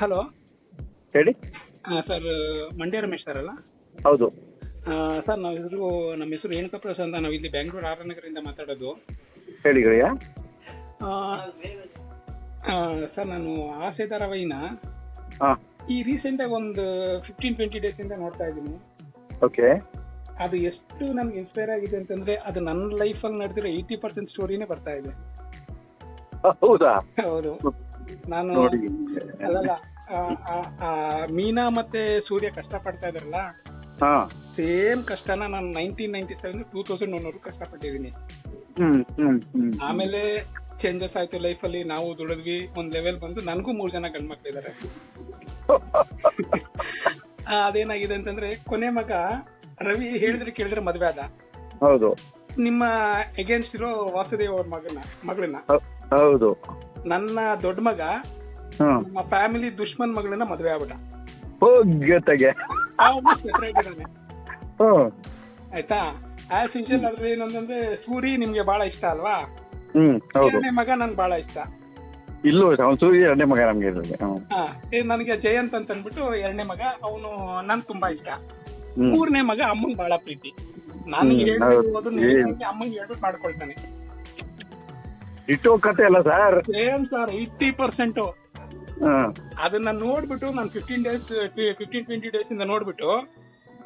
Hello? ಹೇಳಿ. Sir Mandya Ramesh sir ಅಲ್ಲ? ಹೌದು. ಸರ್ ನಾವು ಹೆಸರು ನಮ್ಮ ಹೆಸರು ರೇಣುಕಾ ಪ್ರಸಾದ್ ಅಂತ ನಾವು ಇಲ್ಲಿ ಬೆಂಗಳೂರು ಆರ್ ನಗರದಿಂದ ಮಾತಾಡೋದು. ಹೇಳಿ ಗೆಳೆಯ. ಸರ್ ನಾನು ಆಸೆ ಧಾರಾವಾಹಿನ ಈ ಈ ರೀಸೆಂಟಾಗಿ ಒಂದು ಫಿಫ್ಟೀನ್ ಟ್ವೆಂಟಿ ಇಂದ ನೋಡ್ತಾ ಇದ್ದೀನಿ. ಓಕೆ. ಅದು ಎಷ್ಟು ನಮ್ಗೆ ಇನ್ಸ್ಪೈರ್ ಆಗಿದೆ ಅಂತಂದ್ರೆ ಅದು ನನ್ನ ಲೈಫಲ್ಲಿ ನಡೆದಿರೋ ಏಯ್ಟಿ ಪರ್ಸೆಂಟ್ ಸ್ಟೋರಿನೇ ಬರ್ತಾ ಇದೆ. ಹೌದಾ? ಹೌದು. ನಾನು ನೋಡಿ. ಅಲ್ಲಲ್ಲ ಆ, ಆ, ಆ, ಮೀನಾ ಮತ್ತೆ ಸೂರ್ಯ ಕಷ್ಟ ಪಡ್ತಾ ಇದ್ರಲ್ಲ ಹಾಂ. ಸೇಮ್ ಕಷ್ಟನ ನಾನು nineteen ninety seven two thousand one hmm hmm hmm. ಆಮೇಲೆ ಚೇಂಜಸ್ ಆಯ್ತು ಲೈಫ್ ಅಲ್ಲಿ ನಾವು ದುಡಿದ್ವಿ ಒಂದ್ ಲೆವೆಲ್ ಬಂದು ನನಗೂ ಮೂರ್ ಜನ ಗಂಡ್ಮಕ್ಳಿದ್ದಾರೆ ಆ, ಅದೇನಾಗಿದೆ ಅಂತಂದ್ರೆ ಕೊನೆ ಮಗ ರವಿ ಹೇಳಿದ್ರೆ ಕೇಳಿದ್ರೆ ಮದ್ವೆ ಆದ. ಹೌದು. ನಿಮ್ಮ ಎಗೇನ್ಸ್ಟ್ ಇರೋ ವಾಸುದೇವ್ ಅವ್ರ ಮಗನ ಮಗಳನ್ನ. ಹೌ- ಹೌದು. ನನ್ನ ದೊಡ್ಡ ಮಗ ಹ್ಮ್ ನಮ್ಮ ಫ್ಯಾಮಿಲಿ ದುಶ್ಮನ್ ಮಗಳನ್ನ ಮದ್ವೆ ಆಗ್ಬಿಟ್ಟ. ಹೋಗ್ಯತೆಗೆ. ಹ್ಮ್ ಆಯ್ತಾ? ಆಸ್ ಯೂಶಲ್ ಅದ್ರ ಏನಂದ್ರೆ ಸೂರಿ ನಿಮ್ಗೆ ಬಹಳ ಇಷ್ಟ ಅಲ್ವಾ? ಹ್ಮ್ ಹೌದು. ಎರಡನೇ ಮಗ ನನ್ ಬಹಳ ಇಷ್ಟ. ಇಲ್ಲ ಅವ್ನು ಸೂರ್ಯ ಎರಡನೇ ಮಗ ನಮ್ಗೆ ಇರೋದು ಹ್ಮ್. ಹಾ ಏ, ನನಗೆ ಜಯಂತ್ ಅಂತ ಅಂದ್ಬಿಟ್ಟು ಎರಡನೇ ಮಗ ಅವನು ನನ್ ತುಂಬಾ ಇಷ್ಟ. ಹ್ಮ್. ಮೂರನೇ ಮಗ ಅಮ್ಮನ್ ಬಹಳ ಪ್ರೀತಿ. ನಾನು ಹ್ಮ್, ಹೌದು. ಅಮ್ಮಂಗ್ ಹೇಳ್ಬಿಟ್ಟು ಮಾಡ್ಕೊಳ್ತಾನೆ. ಇಟ್ಟು ಕತೆ ಅಲ್ಲ sir same sir eighty percent hmm ಅದನ್ನ ನೋಡ್ಬಿಟ್ಟು ನಾನು fifteen days fifteen twenty days ಇಂದ ನೋಡ್ಬಿಟ್ಟು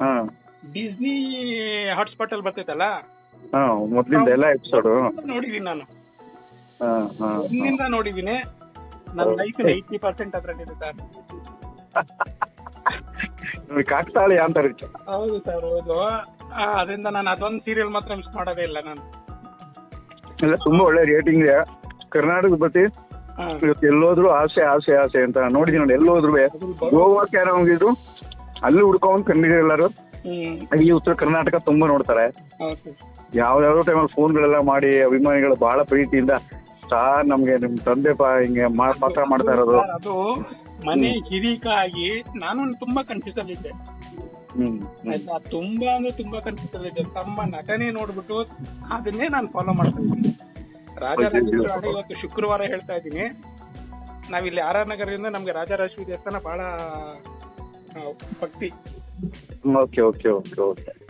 ಹ್ಮ್ ಡಿಸ್ನಿ ಹಾಟ್ಸ್ಪಾಟ್ ಅಲ್ಲಿ ಬರ್ತೈತಲ್ಲ? ಹ್ಮ್ ಮೊದ್ಲಿಂದ ಎಲ್ಲ ಎಪಿಸೋಡ್ ನೋಡಿದೀನಿ ನಾನು. ಹ್ಮ್ ನೋಡಿದೀನಿ. ನನ್ನ. ಲೈಫ್ ಏಯ್ಟಿ ಪರ್ಸೆಂಟ್ ಅದ್ರಲ್ಲಿದೆ ಸರ್ ನೋಡಿ ಕಾಕ್ತಾಳಿ ಅಂತ ಹೌದು ಸರ್ ಹೌದು. ಆ, ಅದರಿಂದ ನಾನು ಅದೊಂದು ಸೀರಿಯಲ್ ಮಾತ್ರ ಮಿಸ್ ಮಾಡೋದೇ ಇಲ್ಲ ನಾನು. ಎಲ್ಲ ತುಂಬಾ ಒಳ್ಳೆ ರೇಟಿಂಗ್ ಇದೆ. ಕರ್ನಾಟಕದ ಪ್ರತಿ ಇವತ್ತು ಎಲ್ಲೋದ್ರು ಆಸೆ ಆಸೆ ಆಸೆ ಅಂತ ನೋಡಿದೀನಿ ನೋಡಿ ಎಲ್ಲೋದ್ರು ಗೋವಾಕ್ಕೆ ಯಾರೋ ಹೋಗಿದ್ರು ಅಲ್ಲಿ ಹುಡ್ಕೊಂಡ್ ಕಂಡಿದ್ರು ಎಲ್ಲರೂ ಈ ಉತ್ತರ ಕರ್ನಾಟಕ ತುಂಬಾ ನೋಡ್ತಾರೆ. ಯಾವ್ದಾವ್ದೋ ಟೈಮಲ್ಲಿ ಫೋನ್ಗಳೆಲ್ಲ ಮಾಡಿ ಅಭಿಮಾನಿಗಳು ಬಹಳ ಪ್ರೀತಿಯಿಂದ ಸಾರ್ ನಮ್ಗೆ ನಿಮ್ ತಂದೆ ಹಿಂಗೆ ಪಾತ್ರ ಮಾಡ್ತಾ ಇರೋದು. ಮನೆ ಹಿರಿಕಾಗಿ ನಾನು ತುಂಬಾ ಕನ್ಫ್ಯೂಸ್. ಆಯ್ತಾ? ತುಂಬಾ ಅಂದ್ರೆ ತುಂಬಾ ಇದೆ. ತಮ್ಮ ನಟನೆ ನೋಡ್ಬಿಟ್ಟು ಅದನ್ನೇ ನಾನು ಫಾಲೋ ಮಾಡ್ತಾ ಇದ್ದೀನಿ. ರಾಜರಾಜೇಶ್ವರಿ ಇವತ್ತು ಶುಕ್ರವಾರ ಹೇಳ್ತಾ ಇದ್ದೀನಿ. ನಾವಿಲ್ಲಿ ಆರ್ ಆರ್ ನಗರದಿಂದ ನಮ್ಗೆ ರಾಜರಾಜೇಶ್ವರಿ ದೇವಸ್ಥಾನ ಬಹಳ ಭಕ್ತಿ. Okay okay okay okay.